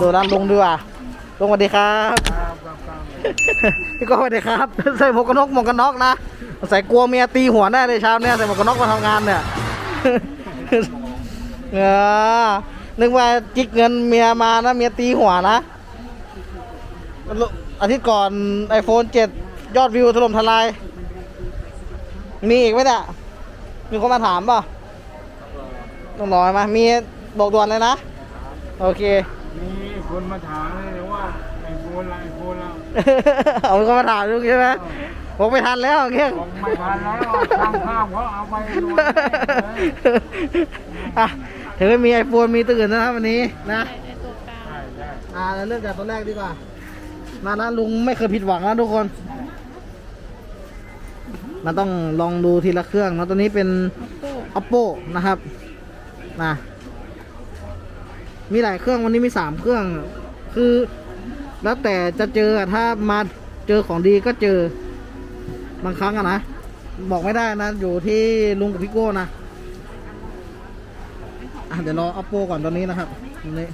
ดูด้านลุงดีกว่าลุงสวัสดีครับพี่ก็สวัสดีครับ ใส่หมวกกันน็อกหมวกกันน็อกนะใส่กลัวเมียตีหัวแน่เลยเช้าเนี่ยใส่หมวกกันน็อกมาทำงานเนี่ยเออนึกว่าจิกเงินเมียมานะเมียตีหัวนะอาทิตย์ก่อน iPhone 7 ยอดวิวถล่มทลาย มีอีกไหมเนี่ยมีคนมาถามป่ะต้องรอมามีบอกด่วนเลยนะ โอเค คนมาถามเลยว่าไอโฟนละไอโฟนละเอามีคนมาถามลุงใช่ไหมบอกไม่ทันแล้วเงี้ยบอกไม่ทันแล้วช่างภาพเขาเอาไปรวยเลยอะถือว่ามีไอโฟนมีตื่นนะครับวันนี้นะในตัวกลางใช่ใช่อ่าเราเริ่มจากตัวแรกดีกว่ามานะลุงไม่เคยผิดหวังนะทุกคนมันต้องลองดูทีละเครื่องนะตัวนี้เป็น Oppo oppo นะครับนะ มีหลายเครื่องวันนี้มีสามเครื่อง คือ แล้วแต่จะเจออะถ้ามาเจอของดีก็เจอบางครั้งอะนะ บอกไม่ได้นะ อยู่ที่ลุงกับพี่โก้นะอะเดี๋ยวรอ oppo ก่อนตอนนี้นะครับตรงนี้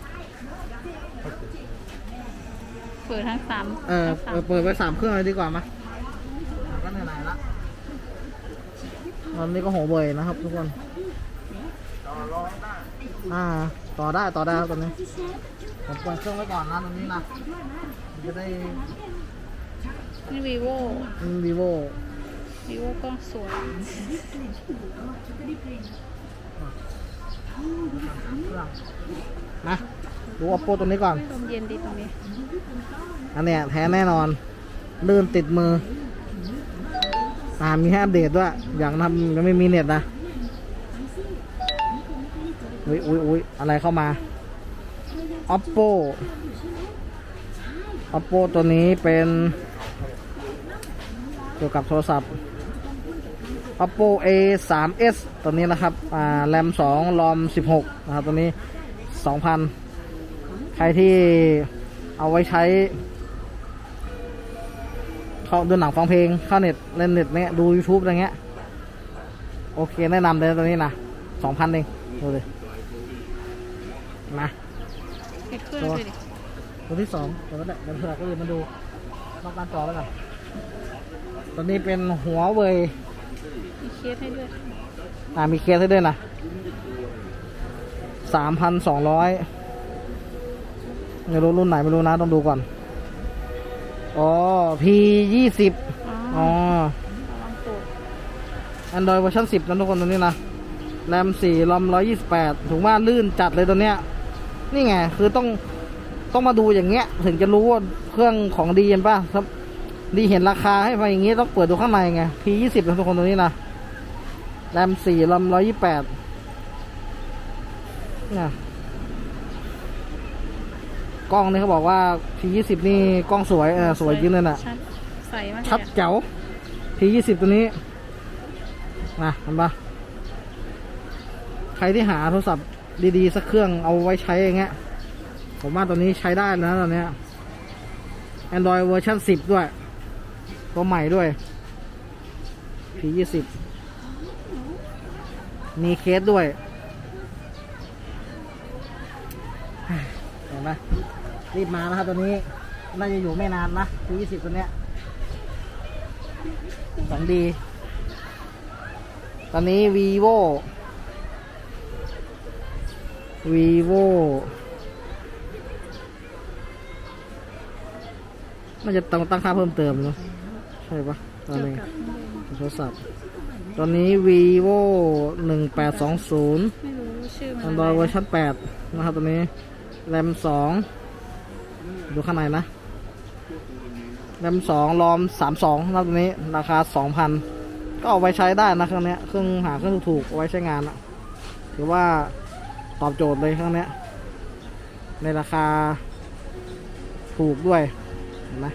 เปิดทั้งสามเออทั้งสาม เปิดไว้สามเครื่องเลยดีกว่ามาก็ไหนๆละตอนนี้ก็โหเบยนะครับทุกคนต่อรองได้ อ่า ต่อได้ต่อได้ครับตอนนี้ผมเปิดเครื่องไว้ก่อนนะตรงนี้นะมันจะได้นี่ vivo vivo vivo กล้องสวยนะดู oppo ตัวนี้ก่อนลมเย็นดีตรงนี้ อันเนี้ยแท้แน่นอนลื่นติดมืออ่ามีให้อัปเดตด้วย อย่างทำยังไม่มีเน็ตนะ อุ้ยอุ้ยอุ้ยอะไรเข้ามา oppo oppo ตัวนี้เป็นเกี่ยวกับโทรศัพท์ oppo a 3 s ตัวนี้นะครับอ่าแรม2รอม16 นะครับ ตัวนี้ 2,000 ใครที่เอาไว้ใช้ เข้าดูหนังฟังเพลง เข้าเน็ต เล่นเน็ตเนี่ยดู YouTube อะไรเงี้ย โอเค แนะนำเลยตัวนี้นะสองพันเอง ดูเลย นะปิดเครื่องด้วยดิตัวที่สองเดี๋ยวก็ได้เดี๋ยวเผื่อก็อื่นมาดูนอกการจอแล้วกันตัวนี้เป็นหัวเว่ยมีเคสให้ด้วยอ่ามีเคสให้ด้วยนะสามพันสองร้อยไม่รู้รุ่นไหนไม่รู้นะต้องดูก่อน อ๋อ P ยี่สิบอ๋ออ๋อระวังตูด Android เวอร์ชัน10นะทุกคนตัวนี้นะ แรม4รอม128ถูกว่าลื่นจัดเลยตัวเนี้ย นี่ไง คือต้องต้องมาดูอย่างเงี้ย ถึงจะรู้ว่าเครื่องของดีเห็นป่ะครับ ดีเห็นราคาให้มาอย่างงี้ต้องเปิดดูข้างในไง P20 นะทุกคนตัวนี้นะแรม4รอม128เนี่ยกล้องนี่เขาบอกว่า P20 นี่กล้องสวยเออสวยจริงเลยน่ะ ชัดใสมากชัดเลยอะเจ๋ว P20 ตัวนี้นะเห็นปะใครที่หาโทรศัพท์ ดีๆสักเครื่องเอาไว้ใช้อย่างเงี้ย ผมว่าตัวนี้ใช้ได้นะตอนเนี้ย Android เวอร์ชัน10 ด้วย ตัวใหม่ด้วย P20 มีเคสด้วยเห็นไหมรีบมานะครับตัวนี้ น่าจะอยู่ไม่นานนะ P20 ตัวเนี้ยของดี ตอนนี้ vivo vivo น่าจะต้องตั้งค่าเพิ่มเติมเนอะใช่ปะตอนเกี่ยวนี้กับโทรศัพท์ ตอนนี้ vivo 1820ไม่รู้ชื่อมัน Android เวอร์ชัน8นะครับตัวนี้ แรม2ดูข้างในนะ แรม2รอม32นะครับตัวนี้ ราคา2,000ก็เอาไว้ใช้ได้นะเครื่องเนี้ยเครื่องหาเครื่องถูกๆเอาไว้ใช้งานอะถือว่า ตอบโจทย์เลยเครื่องเนี้ยในราคาถูกด้วยเห็นไหม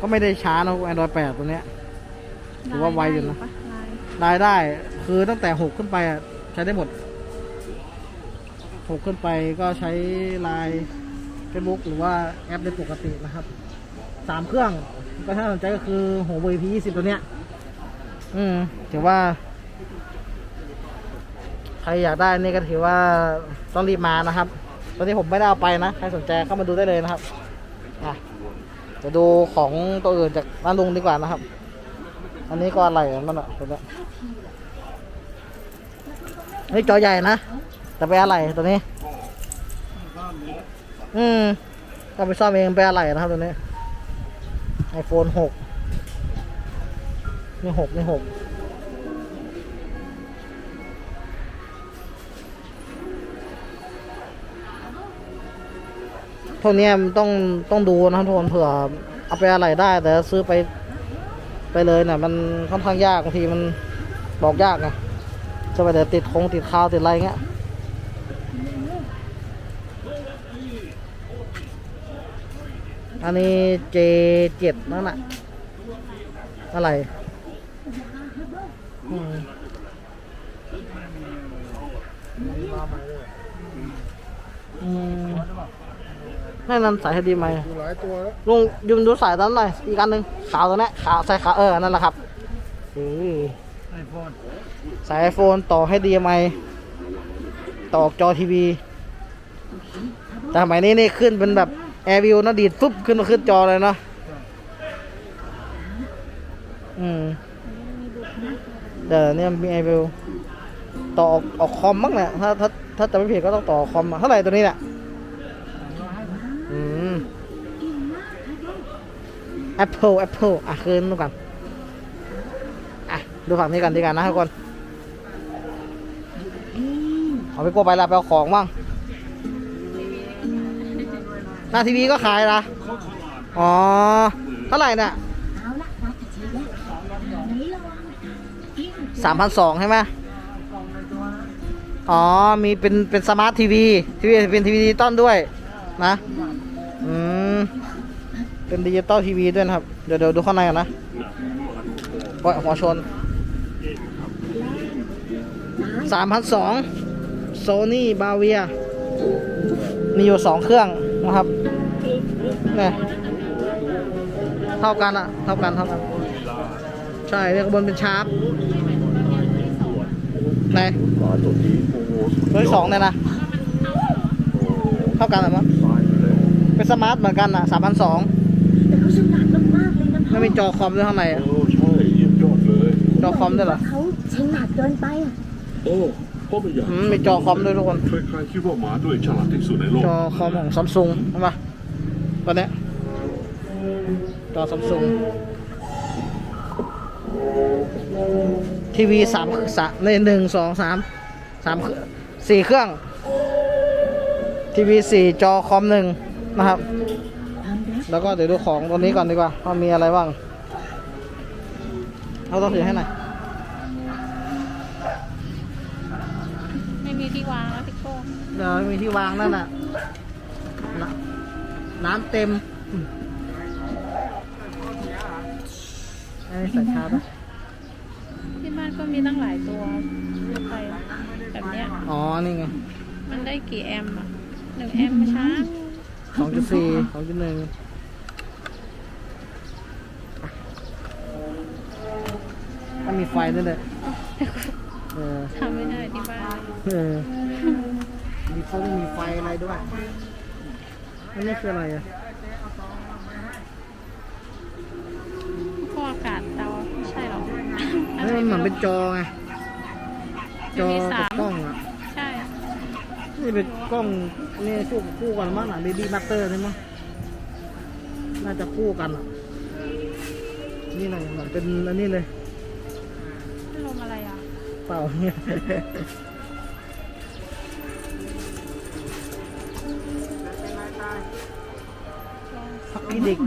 ก็ไม่ได้ช้านะ Android 8ตัวเนี้ยถือว่าไวอยู่นะลายรายได้คือตั้งแต่หกขึ้นไปอะใช้ได้หมดหกขึ้นไปก็ใช้ไลน์เฟซบุ๊กหรือว่าแอปได้ปกตินะครับสามเครื่อง ก็ถ้าสนใจก็คือหัวเว่ยพียี่สิบตัวเนี้ย อืมถือว่า ใครอยากได้นี่ก็ถือว่าต้องรีบมานะครับ ตอนนี้ผมไม่ได้เอาไปนะ ใครสนใจเข้ามาดูได้เลยนะครับอะจะดูของตัวอื่นจากร้านลุงดีกว่านะครับ อันนี้ก็อะไรมันอะตัวเนี้ยนี่จอใหญ่นะ แต่ไปอะไรตัวนี้ อืมก็ไปซ่อมเองไปอะไรนะครับตัวนี้ iPhone หกนี่หกนี่หก พวกนี้มันต้องต้องดูนะครับทุกคนเผื่อเอาไปอะไรได้ แต่ซื้อไปไปเลยเนี่ยมันค่อนข้างยากบางทีมันบอกยากไงจะไปเดี๋ยวติดคงติดคาวติดอะไรเงี้ยอันนี้ J7 นั่นน่ะอะไรอืม ให้นั้นสายให้ดีไหมดูหลายตัวแล้วลุงยืมดูสายนั้นหน่อยอีกอันหนึ่งขาวตัวเนี้ยขาวใส่ขาวเออนั่นแหละครับอือไอโฟนสายไอโฟนต่อให้ดีไหมต่อจอทีวีแต่สมัยนี้นี่ขึ้นเป็นแบบแอร์วิวนะดีดฟุบขึ้นมาขึ้นจอเลยเนาะอืมเดี๋ยวเนี่ยมีแอร์วิวต่อออกออกคอมมั้งเนี่ยถ้าถ้าถ้าจะไม่ผิดก็ต้องต่อคอมอะเท่าไหร่ตัวนี้เนี่ยอื Apple Apple อะคืนดูก่อนอะดูฝั่งนี้กันดีกันนะทุกคนเอาไปโกไปละไปเอาของบ้างหน้าทีวีก็ขายละอ๋อเท่าไหร่เนี่ยสามพันสองใช่ไหมอ๋อ มีเป็นเป็นสมาร์ททีวีทีวีเป็นทีวีดิจิตอลด้วยนะ เป็นดิจิตอลทีวีด้วยนะครับ เดี๋ยวเดี๋ยวดูข้างในกันนะโอ้ยหัวชนสามพันสองโซนี่บาเวียมีอยู่สองเครื่องนะครับเนี่ยเท่ากันอะเท่ากันเท่ากัน ใช่เนี่ยข้างบนเป็นชาร์ปไหนตัวที่สองเนี่ยนะ เท่ากันเหรอมั้งเป็นสมาร์ทเหมือนกันอะสามพันสองแต่เขา ฉลาดมากๆเลยนะไม่มีจอคอมด้วยข้างในอะโอ้ใช่เยี่ยมยอดเลยจอคอมด้วยเหรอ เขาฉลาดเกินไปอะโอ้พ่อไม่อยากอืมมีจอคอมด้วยทุกคน ใครๆคิดว่าหมาด้วยฉลาดที่สุดในโลกจอคอมของซัมซุงใช่ปะตัวเนี้ยจอซัมซุงทีวีสามสามในหนึ่งสองสามสามสี่เครื่องทีวีสี่จอคอมหนึ่งนะครับ แล้วก็เดี๋ยวดูของตัวนี้ก่อนดีกว่าว่ามีอะไรบ้างเอาต้องถือให้หน่อยไม่มีที่วางแล้วพี่โก้เดี๋ยวมีที่วางนั่นน่ะน้ำน้ำเต็มอืมไอ้ใส่ชาร์จปะที่บ้านก็มีตั้งหลายตัวไปแบบเนี้ยอ๋อ นี่ไง มันได้กี่แอมป์อะหนึ่งแอมป์ไม่ช้าสองจุดสี่สองจุดหนึ่งถ้า มีไฟด้วยเลยเออทำไม่ได้ที่บ้านเออมีฟงมีไฟอะไรด้วยอันนี้คืออะไรอะพวกอากาศเตาไม่ใช่หรออันนี้มันเหมือนเป็นจอไงจอมีกัสาบมกล้องอะใช่นี่เป็นกล้องนี่คู่คู่กันมั้งอะ Baby Master ใช่มั้งน่าจะคู่กันอะนี่หน่อยเหมือนเป็นอันนี้เลย ปล่าพักอีดิก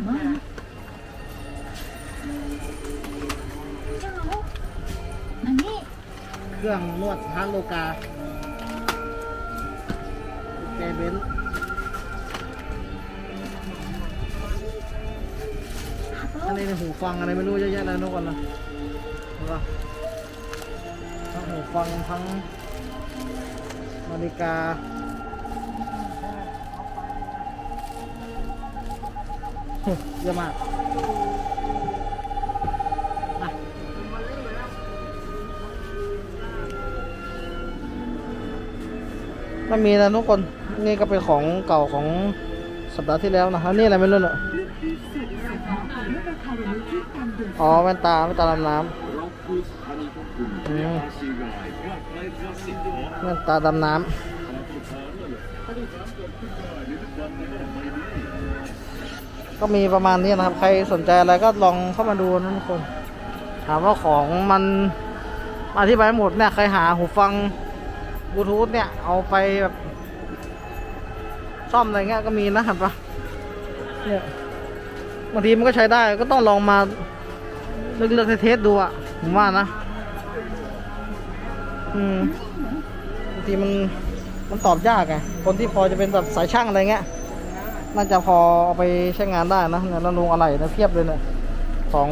เจ้ามานี่เครื่องนวดฮาโลกาแกเบนอันนี้ในหูฟังอะไรไม่รู้เยอะแยะเลยทุกคนนะเห็นะทั้ง หูฟังทั้งนาฬิกา เยอะมากอะไม่มีนะทุกคน นี่ก็เป็นของเก่าของสัปดาห์ที่แล้วนะแล้วนี่อะไรไม่รู้เนอะอ๋อแว่นตาแว่นตาดำน้ำ อืมแว่นตาดำน้ำก็มีประมาณนี้นะครับ ใครสนใจอะไรก็ลองเข้ามาดูนะทุกคน ถามว่าของมันอธิบายหมดเนี่ย ใครหาหูฟังบลูทูธเนี่ย เอาไปแบบซ่อมอะไรเงี้ยก็มีนะเห็นปะเนี่ยบางทีมันก็ใช้ได้ก็ต้องลองมาเลือกๆเทสดูอะ ผมว่านะ อืมบางทีมันมันตอบยากไงคนที่พอจะเป็นแบบสายช่างอะไรเงี้ย น่าจะพอเอาไปใช้งานได้นะเนี่ยแล้วลงอะไรนะเพียบเลยเนี่ยของ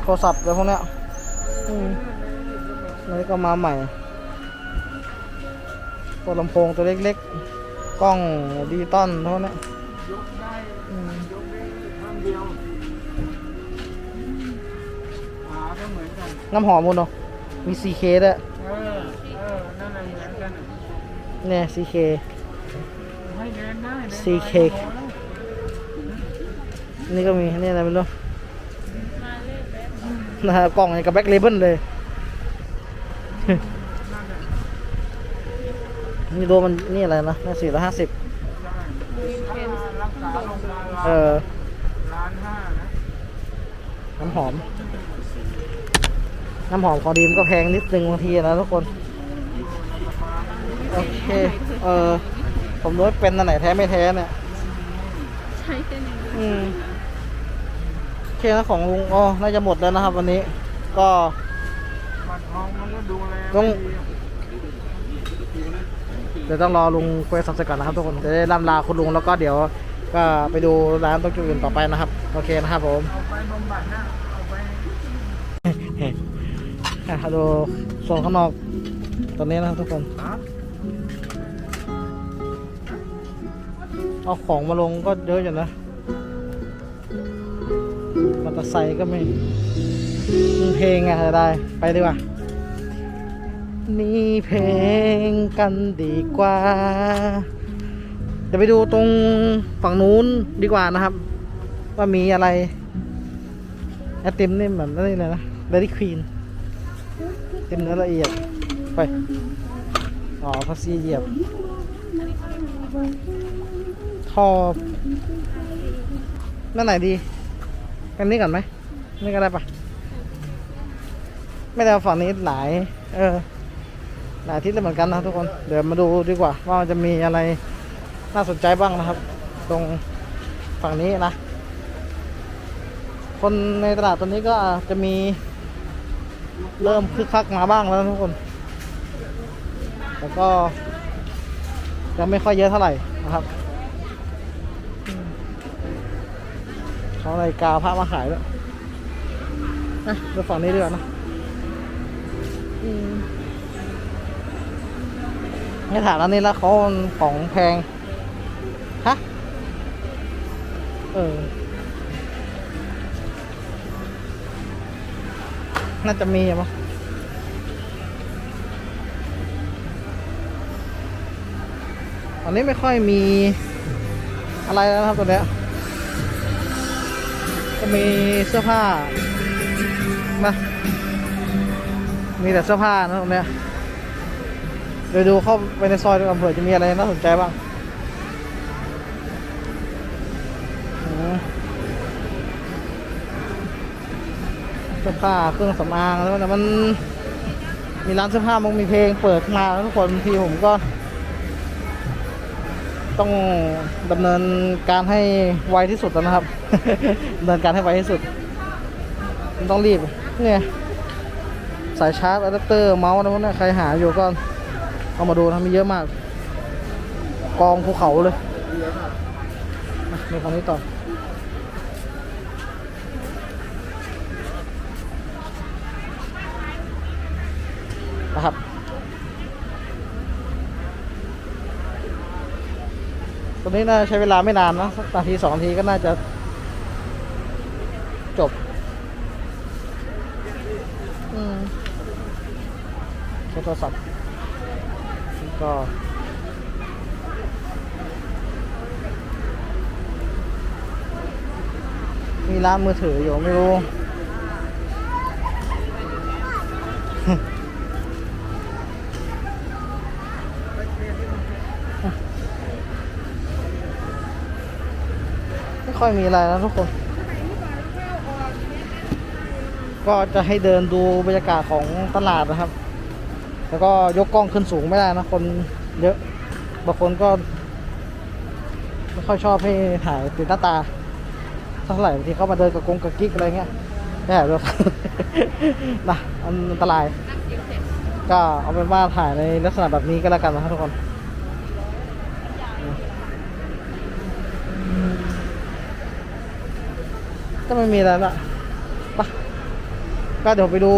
โทรศัพท์อะไรพวกเนี้ยอืมนี่ก็มาใหม่ ตัวลำโพงตัวเล็กๆ กล้องดิจิตอลเท่านี้ นกันน้ำหอมมุนเนาะมี CK ด้วยเออ เออ นั่นแหละเหมือนกันน่ะเนี่ย CK ให้เดินได้เดินได้ CK พอแล้วนี่ก็มีนี่อะไรไม่รู้มาเล่นแบบนะฮะกล่องอย่างกับแบ็คเลเบิลเลย นี่ดูมันนี่อะไรนะนี่สี่ร้อยห้าสิบถ้ารักษาโรงพยาบาลเออ ล้านห้านะน้ำหอม น้ำหอมของดีมก็แพงนิดนึงบางทีนะทุกคน โอเค เออ ผมรู้ว่าเป็นอันไหนแท้ไม่แท้เนี่ย ใช้เป็นอย่างนี้อืมโอเคนะของลุงอ๋อน่าจะหมดแล้วนะครับ วันนี้ ก็บัตรทองมันก็ดูแลต้องไม่ดีอะเดี๋ยวต้องรอลุงคุยสับสก่อนนะครับทุกคนจะได้ล่ำลาคุณลุงแล้วก็เดี๋ยวก็ไปดูร้านตรงจุดอื่นต่อไปนะครับ โอเคนะครับผม เอาไปบำบัดนะเอาไป อะดูโซนข้างนอกตอนนี้นะครับทุกคนครับเอาของมาลงก็เยอะอยู่นะมอเตอร์ไซค์ก็มีมีเพลงอะได้ ไปดีกว่านี่เพลงกันดีกว่า เดี๋ยวไปดูตรงฝั่งนู้นดีกว่านะครับ ว่ามีอะไรไอติมนี่แบบนั่นเลยนะเบอร์รี่ควีน เต็มเนื้อละเอียด ไป อ๋อพัสซีเหยียบ ทอนั่นไหนดี กันนี้ก่อนไหม นี่ก็ได้ปะไม่ได้เอาฝั่งนี้หลาย เออ หลายทิศเลยเหมือนกันนะทุกคน เดี๋ยวมาดูดีกว่า ว่ามันจะมีอะไรน่าสนใจบ้างนะครับ ตรงฝั่งนี้นะ คนในตลาดตอนนี้ก็จะมี เริ่มคึกคักมาบ้างแล้วนะทุกคนแต่ก็ยังไม่ค่อยเยอะเท่าไหร่นะครับอืมเขาอะไรกาวพระมาขายด้วยนะดูฝั่งนี้ดีกว่านะอืมไม่ถามแล้วนี่แล้วเขาของแพง ฮะ เออ น่าจะมีอะมั้งตอนนี้ไม่ค่อยมีอะไรแล้วครับตัวเนี้ยก็มีเสื้อผ้านะมีแต่เสื้อผ้านะตรงเนี้ยเดี๋ยวดูเข้าไปในซอยดูกันเผื่อจะมีอะไรน่าสนใจบ้าง สื้อผ้าเครื่องสำอางแล้วแต่มันมีร้านเสื้อผ้ามันมีเพลงเปิดมาแล้วทุกคนบางทีผมก็ ต้องดำเนินการให้ไวที่สุดแล้วนะครับดำเนินการให้ไวที่สุดมันต้องรีบเนี่ยสายชาร์จอะแดปเตอร์เมาส์อะพวกนี้ใครหาอยู่ก็เอามาดูนะมีเยอะมาก กองภูเขาเลยมีคนนี้ต่อ นะครับตัวนี้น่าใช้เวลาไม่นานนะสักนาทีสองนาทีก็น่าจะจบอืมใช้โทรศัพท์ก็มีร้านมือถืออยู่ไม่รู้ ค่อยมีอะไรแล้วทุกคน ก็จะให้เดินดูบรรยากาศของตลาดนะครับ แล้วก็ยกกล้องขึ้นสูงไม่ได้นะคนเยอะบางคนก็ไม่ค่อยชอบให้ถ่ายติดหน้าตาเท่าไหร่บางทีเขามาเดินกับกงกับกิ๊กอะไรเงี้ยไม่ถ่ายด้วยนะอันตราย ก็เอาเป็นว่าถ่ายในลักษณะแบบนี้ก็แล้วกันนะครับทุกคน ก็ไม่มีอะไรละไปะก็เดี๋ยวไปดู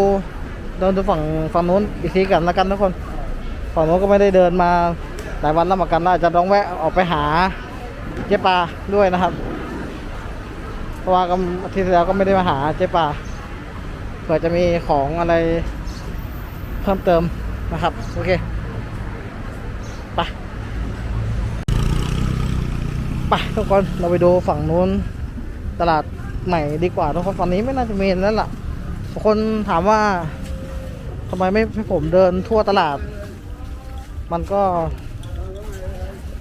เดินดูฝั่งฝั่งนู้นอีกทีกันล้วกันทุกคน ฝั่งนู้นก็ไม่ได้เดินมาหลายวันแล้วเหมือนกันน่าจะต้องแวะออกไปหาเจ๊ปลาด้วยนะครับ เพราะว่าก็อาทิตย์ที่แล้วก็ไม่ได้มาหาเจ๊ปลาเผื่อจะมีของอะไรเพิ่มเติมนะครับ โอเคไปไปทุกคนเราไปดูฝั่งนู้นตลาด ใหม่ดีกว่าทุกคนฝั่งนี้ไม่น่าจะมีแล้วล่ะคนถามว่าทำไมไม่ให้ผมเดินทั่วตลาด มันก็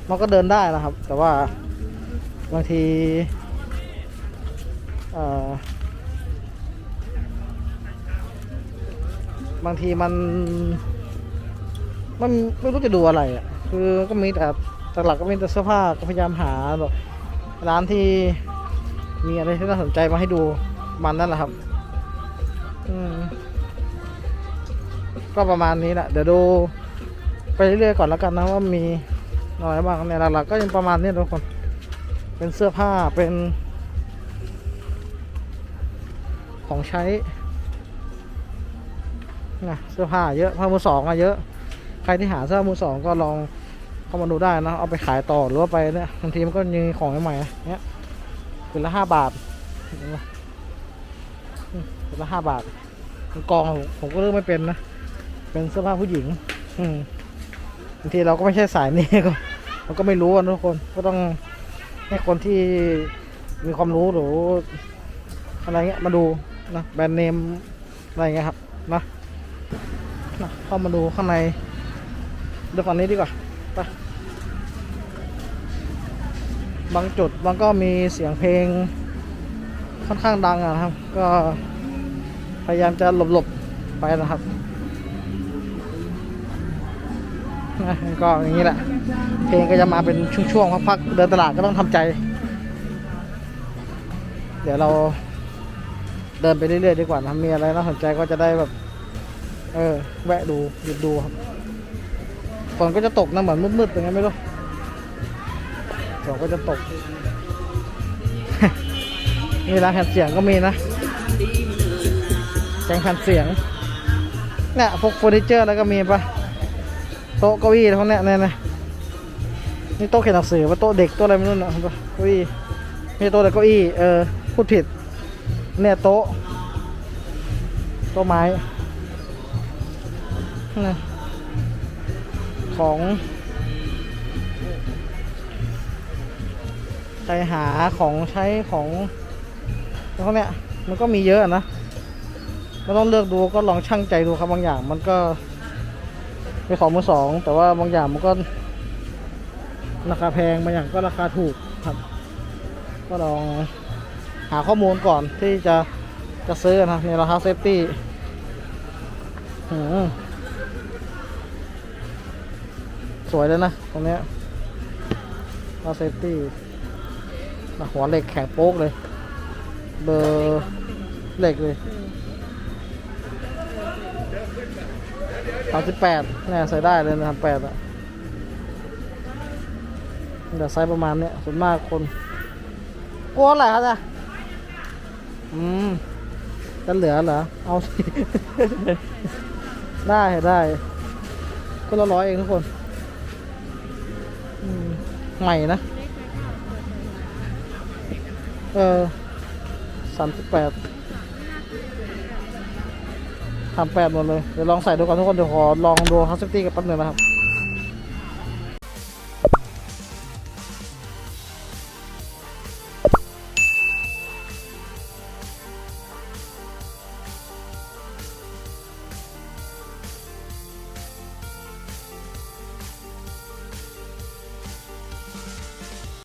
มันก็เดินได้นะครับ แต่ว่าบางทีบางทีมัน มันไม่รู้จะดูอะไรอะ คือก็มีแต่แต่หลักก็มีแต่เสื้อผ้าก็พยายามหาแบบร้านที่ มีอะไรที่น่าสนใจมาให้ดูมันนั่นแหละครับ อืมก็ประมาณนี้แหละเดี๋ยวดูไปเรื่อยๆก่อนแล้วกันนะว่ามีอะไรบ้างเนี่ยหลักๆก็ยังประมาณนี้ทุกคน เป็นเสื้อผ้าเป็น ของใช้นะเสื้อผ้าเยอะผ้ามือสองอะเยอะ ใครที่หาเสื้อมือสองก็ลองเข้ามาดูได้นะเอาไปขายต่อหรือว่าไปเนี่ยบางทีมันก็มีของใหม่ๆเนี้ย คืนละห้าบาทเห็นไหมอืมคืนละห้าบาทเป็นกองผมก็เลือกไม่เป็นนะ เป็นเสื้อผ้าผู้หญิง อืมบางทีเราก็ไม่ใช่สายนี้ก็เราก็ไม่รู้อะทุกคนก็ต้องให้คนที่มีความรู้หรืออะไรเงี้ยมาดูนะแบรนด์เนมอะไรเงี้ยครับนะนะเข้ามาดูข้างในเดูฝั่งนี้ดีกว่าไป บางจุดมันก็มีเสียงเพลงค่อนข้างดังอะนะครับ ก็พยายามจะหลบๆไปนะครับก็อย่างนี้แหละ เพลงก็จะมาเป็นช่วงๆพักๆเดินตลาดก็ต้องทำใจ เดี๋ยวเราเดินไปเรื่อยๆดีกว่านะมีอะไรน่าสนใจก็จะได้แบบ เออ แวะดูหยุดดูครับฝนก็จะตกนะเหมือนมืดๆอย่างเงี้ไม่รู้ ฝนก็จะตกมีร้านแผ่นเสียงก็มีนะแจงแผ่นเสียงเนี่ยพวกเฟอร์นิเจอร์แล้วก็มีปะโต๊ะเก้าอี้พวกเนี้ยเนี่ยนะนี่โต๊ะเขียนหนังสือว่าโต๊ะเด็กโต๊ะอะไรไม่รู้นะเนปะเก้าอี้ไม่ใช่โต๊ะแต่เก้าอี้เออพูดผิด เนี่ยโต๊ะโต๊ะไม้นะของ ใครหาของใช้ของพวกเนี้ยมันก็มีเยอะนะไม่ต้องเลือกดูก็ลองชั่งใจดูครับบางอย่าง มันก็เป็นของมือสอง แต่ว่าบางอย่างมันก็ ราคาแพงบางอย่างก็ราคาถูกครับ ก็ลองหาข้อมูลก่อนที่จะจะซื้อนะในราคาเซฟตี้สวยเลยนะตรงเนี้ยราคาเซฟตี้ หัวเหล็กแข็งโป๊กเลย เบอร์เหล็กเลยสามสิบแปดเนี่ยใส่ได้เลยนะสามแปดอะแต่ไซส์ประมาณเนี้ยส่วนมากคนกลัวอะไรครับเนี่ยอืมจะเหลือเหรอ เอาสิ ได้ได้ก็ละร้อยเองทุกคน ใหม่นะ เออสามสิบแปดทำแปดหมดเลย เดี๋ยวลองใส่ดูก่อนทุกคน เดี๋ยวขอลองดูฮัสซิตี้กับแป๊บหนึงนะครับ